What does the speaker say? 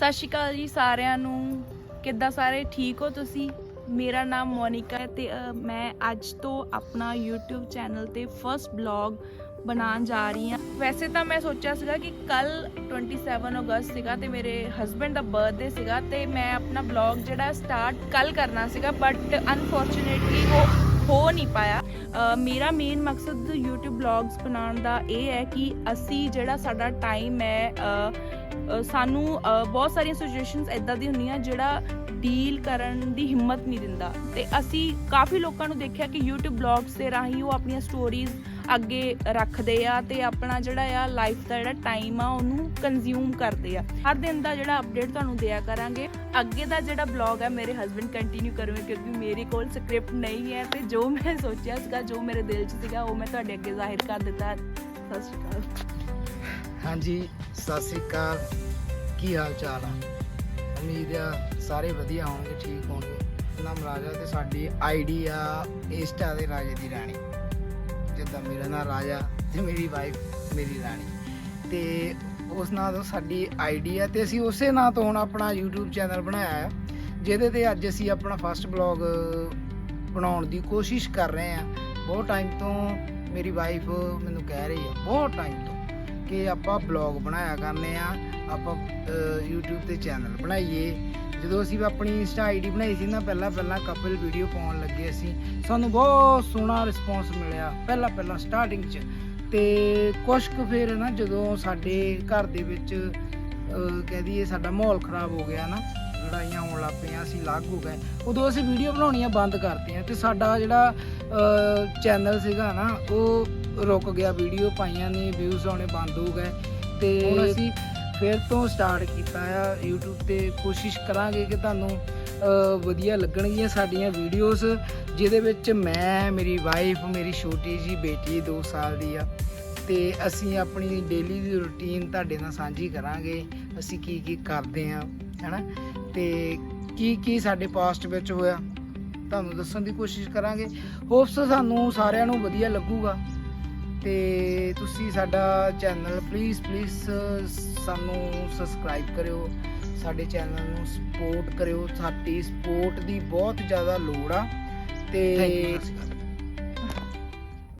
ਸਤਿ ਸ਼੍ਰੀ ਅਕਾਲ ਜੀ ਸਾਰਿਆਂ ਨੂੰ। ਕਿੱਦਾਂ ਸਾਰੇ? ਠੀਕ ਹੋ ਤੁਸੀਂ? ਮੇਰਾ ਨਾਮ ਮੋਨਿਕਾ ਹੈ ਤੇ ਅ, ਮੈਂ ਅੱਜ ਤੋਂ ਆਪਣਾ YouTube ਚੈਨਲ ਤੇ ਫਰਸਟ ਬਲੌਗ ਬਣਾਉਣ ਜਾ ਰਹੀ ਹਾਂ। ਵੈਸੇ ਤਾਂ ਮੈਂ ਸੋਚਿਆ ਸੀਗਾ ਕਿ ਕੱਲ 27 ਅਗਸਤ ਸੀਗਾ ਤੇ ਮੇਰੇ ਹਸਬੰਡ ਦਾ ਬਰਥਡੇ ਸੀਗਾ ਤੇ ਮੈਂ ਆਪਣਾ ਬਲੌਗ ਜਿਹੜਾ ਸਟਾਰਟ ਕੱਲ ਕਰਨਾ ਸੀਗਾ ਬਟ ਅਨਫੋਰਚੂਨੇਟਲੀ ਉਹ ਹੋ ਨਹੀਂ ਪਾਇਆ। ਅ, ਮੇਰਾ ਮੇਨ ਮਕਸਦ YouTube ਬਲੌਗਸ ਬਣਾਉਣ ਦਾ ਇਹ ਹੈ ਕਿ ਅਸੀਂ ਜਿਹੜਾ ਸਾਡਾ ਟਾਈਮ ਹੈ ਅ, ਸਾਨੂੰ ਬਹੁਤ ਸਾਰੀਆਂ ਸਿਚੁਏਸ਼ਨਸ ਇਦਾਂ ਦੀ ਹੁੰਦੀਆਂ ਜਿਹੜਾ ਡੀਲ ਕਰਨ ਦੀ ਹਿੰਮਤ ਨਹੀਂ ਦਿੰਦਾ। ਤੇ ਅਸੀਂ ਕਾਫੀ ਲੋਕਾਂ ਨੂੰ ਦੇਖਿਆ ਕਿ YouTube ਬਲੌਗਸ ਦੇ ਰਾਹੀਂ ਉਹ ਆਪਣੀਆਂ ਸਟੋਰੀਜ਼ ਅੱਗੇ ਰੱਖਦੇ ਆ ਤੇ ਆਪਣਾ ਜਿਹੜਾ ਆ ਲਾਈਫ ਦਾ ਜਿਹੜਾ ਟਾਈਮ ਆ ਉਹਨੂੰ ਕੰਜ਼ਿਊਮ ਕਰਦੇ ਆ। ਹਰ ਦਿਨ ਦਾ ਜਿਹੜਾ ਅਪਡੇਟ ਤੁਹਾਨੂੰ ਦਿਆ ਕਰਾਂਗੇ। ਅੱਗੇ ਦਾ ਜਿਹੜਾ ਬਲੌਗ ਹੈ ਮੇਰੇ ਹਸਬੰਡ ਕੰਟੀਨਿਊ ਕਰੂਗੇ ਕਿਉਂਕਿ ਮੇਰੇ ਕੋਲ ਸਕ੍ਰਿਪਟ ਨਹੀਂ ਹੈ ਤੇ ਜੋ ਮੈਂ ਸੋਚਿਆ ਸੀਗਾ, ਜੋ ਮੇਰੇ ਦਿਲ 'ਚ ਸੀਗਾ, ਉਹ ਮੈਂ ਤੁਹਾਡੇ ਅੱਗੇ ਜ਼ਾਹਿਰ ਕਰ ਦਿੱਤਾ। ਸਤਿ ਸ਼੍ਰੀ ਅਕਾਲ। ਹਾਂਜੀ, ਸਤਿ ਸ੍ਰੀ ਅਕਾਲ। ਕੀ ਹਾਲ ਚਾਲ ਆ? ਉਮੀਦ ਆ ਸਾਰੇ ਵਧੀਆ ਹੋਣਗੇ, ਠੀਕ ਹੋਣਗੇ। ਨਾਮ ਰਾਜਾ ਤੇ ਸਾਡੀ ਆਈਡੀ ਆ, ਇੰਸਟਾ ਦੇ ਰਾਜੇ ਦੀ ਰਾਣੀ। ਜਿੱਦਾਂ ਮੇਰਾ ਨਾਮ ਰਾਜਾ ਤੇ ਮੇਰੀ ਵਾਈਫ ਮੇਰੀ ਰਾਣੀ। ਤੇ ਉਸ ਨਾਂ ਤੋਂ ਸਾਡੀ ਆਈਡੀ ਆ ਤੇ ਅਸੀਂ ਉਸੇ ਨਾਂ ਤੋਂ ਹੁਣ ਆਪਣਾ YouTube ਚੈਨਲ ਬਣਾਇਆ ਆ, ਜਿਹਦੇ ਤੇ ਅੱਜ ਅਸੀਂ ਆਪਣਾ ਫਸਟ ਬਲੌਗ ਬਣਾਉਣ ਦੀ ਕੋਸ਼ਿਸ਼ ਕਰ ਰਹੇ ਆ। ਬਹੁਤ ਟਾਈਮ ਤੋਂ ਮੇਰੀ ਵਾਈਫ ਮੈਨੂੰ ਕਹਿ ਰਹੀ ਆ, ਬਹੁਤ ਟਾਈਮ ਤੋਂ ਕਿ ਆਪਾਂ ਬਲੌਗ ਬਣਾਇਆ ਕਰਨੇ ਆ। ਆਪਾਂ ਅਹ, YouTube ਤੇ ਚੈਨਲ ਬਣਾਈਏ। ਜਦੋਂ ਅਸੀਂ ਆਪਣੀ ਇੰਸਟਾ ਆਈਡੀ ਬਣਾਈ ਸੀ ਨਾ ਪਹਿਲਾਂ ਪਹਿਲਾਂ ਕਪਲ ਵੀਡੀਓ ਪਾਉਣ ਲੱਗੇ ਅਸੀਂ। ਸਾਨੂੰ ਬਹੁਤ ਸੋਹਣਾ ਰਿਸਪੌਂਸ ਮਿਲਿਆ ਪਹਿਲਾਂ ਪਹਿਲਾਂ ਸਟਾਰਟਿੰਗ 'ਚ। ਤੇ ਕੁਛ ਕੁ ਫਿਰ ਨਾ ਜਦੋਂ ਸਾਡੇ ਘਰ ਦੇ ਵਿੱਚ ਕਹਿ ਦਈਏ ਸਾਡਾ ਮਾਹੌਲ ਖਰਾਬ ਹੋ ਗਿਆ ਨਾ ਲੜਾਈਆਂ ਹੋਣ ਲੱਗ ਪਈਆਂ ਅਸੀਂ ਅਲੱਗ ਹੋ ਗਏ। ਉਦੋਂ ਅਸੀਂ ਵੀਡੀਓ ਬਣਾਉਣੀਆਂ ਬੰਦ ਕਰਤੀਆਂ ਤੇ ਸਾਡਾ ਜਿਹੜਾ ਚੈਨਲ ਸੀਗਾ ਨਾ ਉਹ ਰੁਕ ਗਿਆ। ਵੀਡੀਓ ਪਾਈਆਂ ਨਹੀਂ ਵਿਊਜ਼ ਆਉਣੇ ਬੰਦ ਹੋ ਗਏ। ਤੇ ਹੁਣ ਅਸੀਂ ਫਿਰ ਤੋਂ ਸਟਾਰਟ ਕੀਤਾ ਆ YouTube ਤੇ। ਕੋਸ਼ਿਸ਼ ਕਰਾਂਗੇ ਕਿ ਤੁਹਾਨੂੰ ਵਧੀਆ ਲੱਗਣਗੀਆਂ ਸਾਡੀਆਂ ਵੀਡੀਓਜ਼ ਜਿਹਦੇ ਵਿੱਚ ਮੈਂ, ਮੇਰੀ ਵਾਈਫ ਮੇਰੀ ਛੋਟੀ ਜੀ ਬੇਟੀ 2 ਸਾਲ ਦੀ ਆ। ਤੇ ਅਸੀਂ ਆਪਣੀ ਡੇਲੀ ਦੀ ਰੁਟੀਨ ਤੁਹਾਡੇ ਨਾਲ ਸਾਂਝੀ ਕਰਾਂਗੇ, ਅਸੀਂ ਕੀ ਕੀ ਕਰਦੇ ਆ, ਹੈਨਾ? ਤੇ ਕੀ ਕੀ ਸਾਡੇ ਪਾਸਟ ਵਿੱਚ ਹੋਇਆ, ਤੁਹਾਨੂੰ ਦੱਸਣ ਦੀ ਕੋਸ਼ਿਸ਼ ਕਰਾਂਗੇ। ਹੋਪਸ ਸਾਨੂੰ ਸਾਰਿਆਂ ਨੂੰ ਵਧੀਆ ਲੱਗੂਗਾ। ਤੇ ਤੁਸੀਂ ਸਾਡਾ ਚੈਨਲ ਪਲੀਜ਼ ਪਲੀਜ਼ ਸਾਨੂੰ ਸਬਸਕ੍ਰਾਈਬ ਕਰਿਓ। ਸਾਡੇ ਚੈਨਲ ਨੂੰ ਸਪੋਰਟ ਕਰਿਓ। ਸਾਡੀ ਸਪੋਰਟ ਦੀ ਬਹੁਤ ਜ਼ਿਆਦਾ ਲੋੜ ਆ। ਤੇ